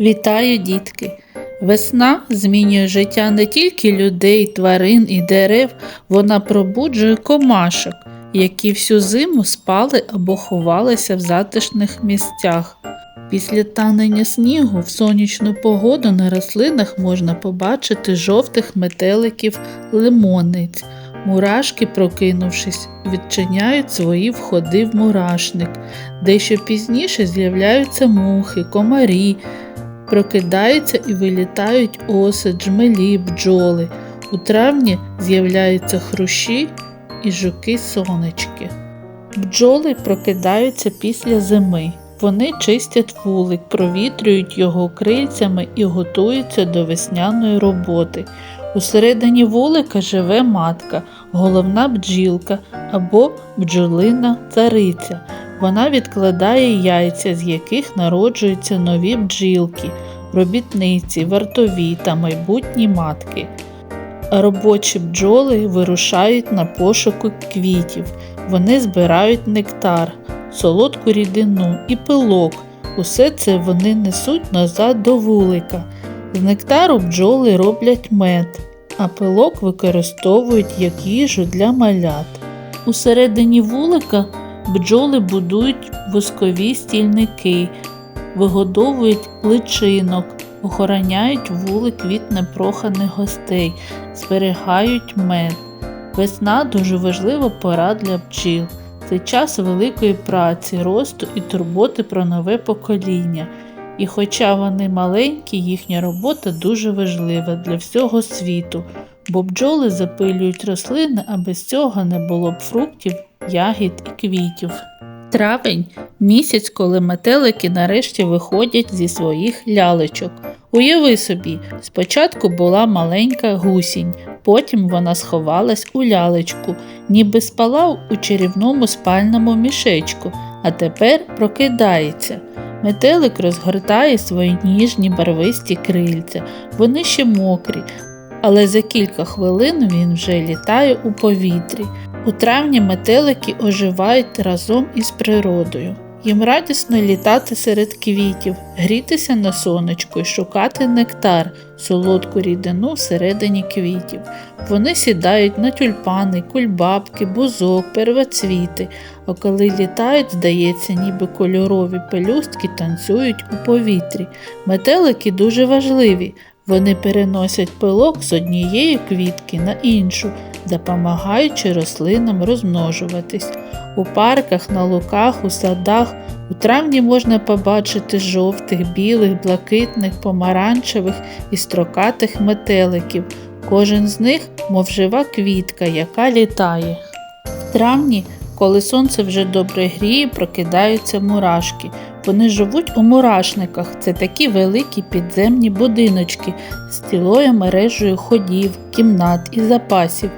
Вітаю, дітки! Весна змінює життя не тільки людей, тварин і дерев, вона пробуджує комашок, які всю зиму спали або ховалися в затишних місцях. Після танення снігу в сонячну погоду на рослинах можна побачити жовтих метеликів лимонниць. Мурашки, прокинувшись, відчиняють свої входи в мурашник. Дещо пізніше з'являються мухи, комарі, прокидаються і вилітають оси, джмелі, бджоли. У травні з'являються хрущі і жуки-сонечки. Бджоли прокидаються після зими. Вони чистять вулик, провітрюють його крильцями і готуються до весняної роботи. Усередині вулика живе матка, головна бджілка або бджолина цариця. Вона відкладає яйця, з яких народжуються нові бджілки, робітниці, вартові та майбутні матки. Робочі бджоли вирушають на пошуки квітів. Вони збирають нектар, солодку рідину і пилок. Усе це вони несуть назад до вулика. З нектару бджоли роблять мед, а пилок використовують як їжу для малят. Усередині вулика бджоли будують воскові стільники, вигодовують личинок, охороняють вулик від непроханих гостей, зберігають мед. Весна дуже важлива пора для бджіл. Це час великої праці, росту і турботи про нове покоління. І хоча вони маленькі, їхня робота дуже важлива для всього світу, бо бджоли запилюють рослини, а без цього не було б фруктів, ягід і квітів. Травень місяць, коли метелики нарешті виходять зі своїх лялечок. Уяви собі, спочатку була маленька гусінь, потім вона сховалась у лялечку, ніби спала у чарівному спальному мішечку, а тепер прокидається. Метелик розгортає свої ніжні барвисті крильця, вони ще мокрі, але за кілька хвилин він вже літає у повітрі. У травні метелики оживають разом із природою. Їм радісно літати серед квітів, грітися на сонечку і шукати нектар, солодку рідину всередині квітів. Вони сідають на тюльпани, кульбабки, бузок, первоцвіти, а коли літають, здається, ніби кольорові пелюстки танцюють у повітрі. Метелики дуже важливі. Вони переносять пилок з однієї квітки на іншу, допомагаючи рослинам розмножуватись. У парках, на луках, у садах у травні можна побачити жовтих, білих, блакитних, помаранчевих і строкатих метеликів. Кожен з них, мов жива квітка, яка літає. В травні, коли сонце вже добре гріє, прокидаються мурашки. Вони живуть у мурашниках. Це такі великі підземні будиночки з цілою мережею ходів, кімнат і запасів.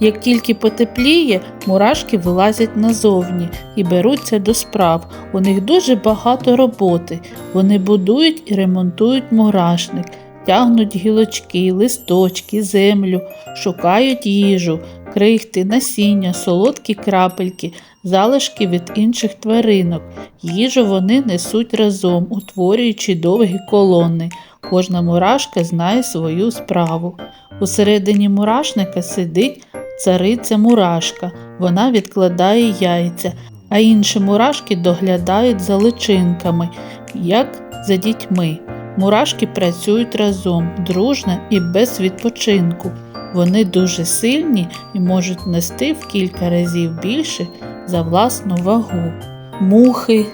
Як тільки потепліє, мурашки вилазять назовні і беруться до справ. У них дуже багато роботи. Вони будують і ремонтують мурашник, тягнуть гілочки, листочки, землю, шукають їжу, крихти, насіння, солодкі крапельки, залишки від інших тваринок. Їжу вони несуть разом, утворюючи довгі колони. Кожна мурашка знає свою справу. Усередині мурашника сидить цариця мурашка, вона відкладає яйця, а інші мурашки доглядають за личинками, як за дітьми. Мурашки працюють разом, дружно і без відпочинку. Вони дуже сильні і можуть нести в кілька разів більше за власну вагу. Мухи,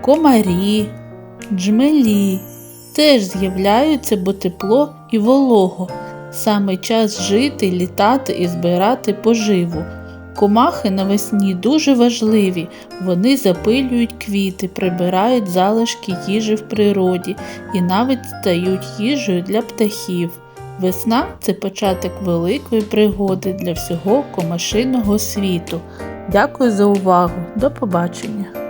комарі, джмелі теж з'являються, бо тепло і волого. Саме час жити, літати і збирати поживу. Комахи навесні дуже важливі, вони запилюють квіти, прибирають залишки їжі в природі і навіть стають їжею для птахів. Весна це початок великої пригоди для всього комашиного світу. Дякую за увагу. До побачення!